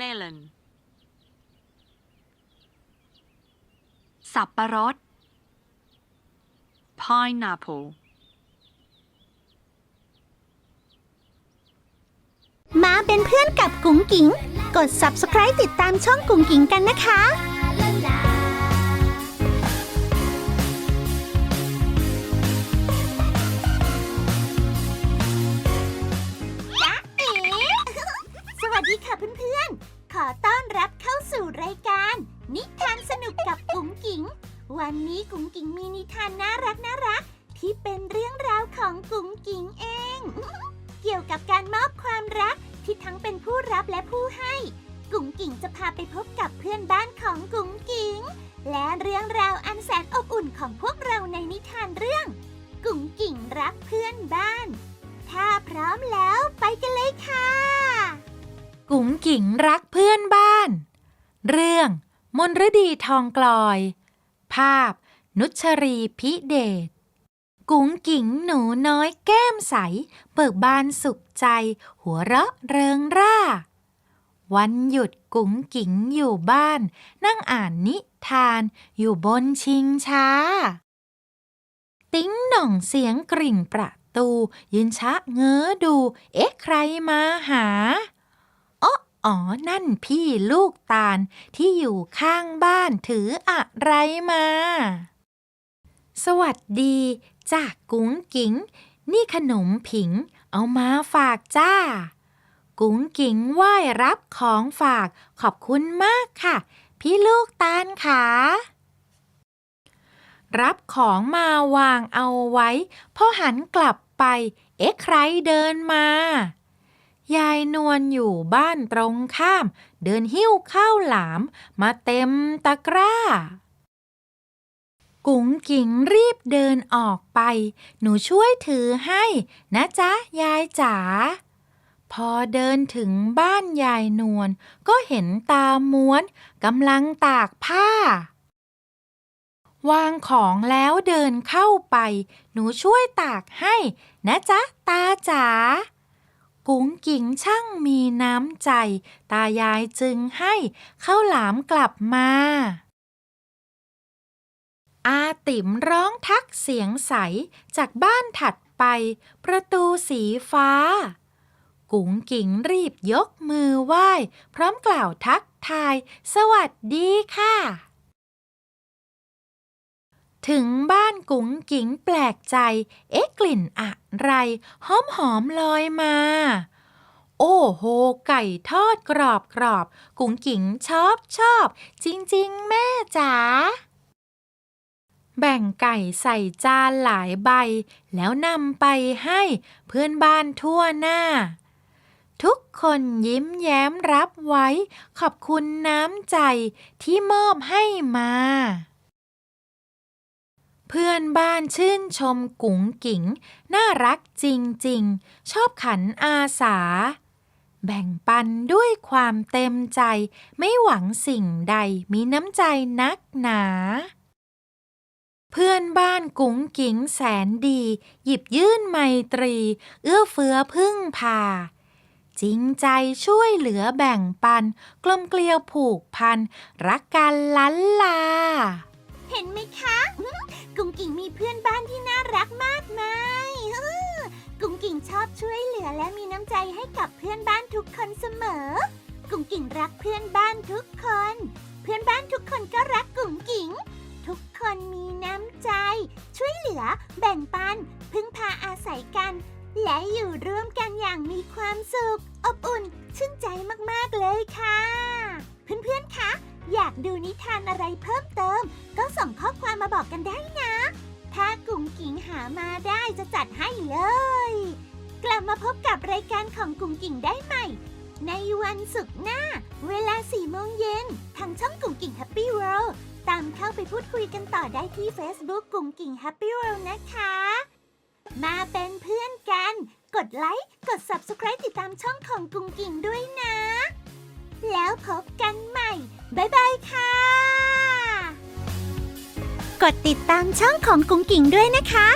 melon สับปะรด pineapple มาเป็นเพื่อนกับกุ๋งกิ๋ง กด subscribe ติดตามช่องกุ๋งกิ๋งกันนะคะ ดีค่ะเพื่อนๆ ขอต้อนรับเข้าสู่รายการ นิทานสนุกกับกุ๋งกิ๋ง วันนี้กุ๋งกิ๋งมีนิทานน่ารักน่ารัก ที่เป็นเรื่องราวของกุ๋งกิ๋งเอง เกี่ยวกับการมอบความรักที่ทั้งเป็นผู้รับและผู้ให้ กุ๋งกิ่งจะพาไปพบกับเพื่อนบ้านของกุ๋งกิ๋ง และเรื่องราวอันแสนอบอุ่นของพวกเราในนิทานเรื่อง กุ๋งกิ่งรักเพื่อนบ้าน กุ๋งกิ๋งรักเพื่อนบ้าน เรื่อง มนฤดีทองกลอย ภาพ นุชรีพิเดชกุ๋งกิ๋งหนูน้อยแก้มใส เบิกบานสุขใจ หัวเราะเริงร่า วันหยุดกุ๋งกิ๋งอยู่บ้าน นั่งอ่านนิทานอยู่บนชิงช้า ติ้งหน่องเสียงกริ่งประตู ยืนชะเง้อดู เอ๊ะใครมาหา อ๋อ นั่นพี่ลูกตาลที่อยู่ข้างบ้านถืออะไรมา สวัสดีจากกุ้งกิ๋ง นี่ขนมผิง เอามาฝากจ้า กุ้งกิ๋งไหว้รับของฝากขอบคุณมากค่ะ พี่ลูกตาลขารับของมาวางเอาไว้พอหันกลับไป เอ๊ะใครเดินมา ยายนวลอยู่บ้านตรงข้าม เดินหิ้วข้าวหลาม มาเต็มตะกร้า กุ๋งกิ๋งรีบเดินออกไป หนูช่วยถือให้ นะจ๊ะ ยายจ๋าพอเดินถึงบ้านยายนวลก็เห็นตาม้วนกำลังตากผ้า วางของแล้วเดินเข้าไป หนูช่วยตากให้ นะจ๊ะ ตาจ๋า กุ๋งกิ๋งช่างมีน้ำใจ ตายายจึงให้ข้าวหลามกลับมา อาติ๋มร้องทักเสียงใสจากบ้านถัดไป ประตูสีฟ้า กุ๋งกิ๋งรีบยกมือไหว้ พร้อมกล่าวทักทาย สวัสดีค่ะ ถึงบ้านกุ๋งกิ๋งแปลกใจ เอ๊ะกลิ่นอะไร หอมหอมลอยมา โอ้โห ไก่ทอดกรอบกรอบ กุ๋งกิ๋งชอบชอบ จริง ๆ แม่จ๋าแบ่งไก่ใส่จานหลายใบ แล้วนำไปให้เพื่อนบ้านทั่วหน้า ทุกคนยิ้มแย้มรับไว้ ขอบคุณน้ำใจที่มอบให้มา เพื่อนบ้านชื่นชมกุ๋งกิ๋ง น่ารักจริงๆ ชอบขันอาสา แบ่งปันด้วยความเต็มใจ ไม่หวังสิ่งใดมีน้ำใจนักหนา เพื่อนบ้านกุ๋งกิ๋งแสนดี หยิบยื่นไมตรี เอื้อเฟื้อพึ่งพา จริงใจช่วยเหลือแบ่งปัน กลมเกลียวผูกพัน รักกันล้นลา เห็นไหมคะอื้อกุ๋งกิ่งมีเพื่อนบ้านที่น่ารักมากมายอื้อกุ๋งกิ่งชอบช่วยเหลือและมีน้ำใจให้กับเพื่อนบ้านทุกคนเสมอ กุ๋งกิ่งรักเพื่อนบ้านทุกคน เพื่อนบ้านทุกคนก็รักกุ๋งกิ่ง ทุกคนมีน้ำใจ ช่วยเหลือ แบ่งปัน พึ่งพาอาศัยกัน และอยู่ร่วมกันอย่างมีความสุข อบอุ่น ชื่นใจมากๆเลยค่ะ เพื่อนๆ คะ อยากดูนิทานอะไรเพิ่มเติม ก็ส่งข้อความมาบอกกันได้นะ ถ้ากุ๋งกิ๋งหามาได้จะจัดให้เลย กลับมาพบกับรายการของกุ๋งกิ๋งได้ใหม่ ในวันศุกร์หน้า เวลา4โมงเย็นทางช่องกุ๋งกิ๋ง Happy World ตามเข้าไปพูดคุยกันต่อได้ที่ Facebook กุ๋งกิ๋ง Happy World นะคะ มาเป็นเพื่อนกัน กดไลค์ กด Subscribe ติดตามช่องของกุ๋งกิ๋งด้วยนะ แล้วพบกันใหม่ บ๊ายบายค่ะ กดติดตามช่องของกุ้งกิ่งด้วยนะคะ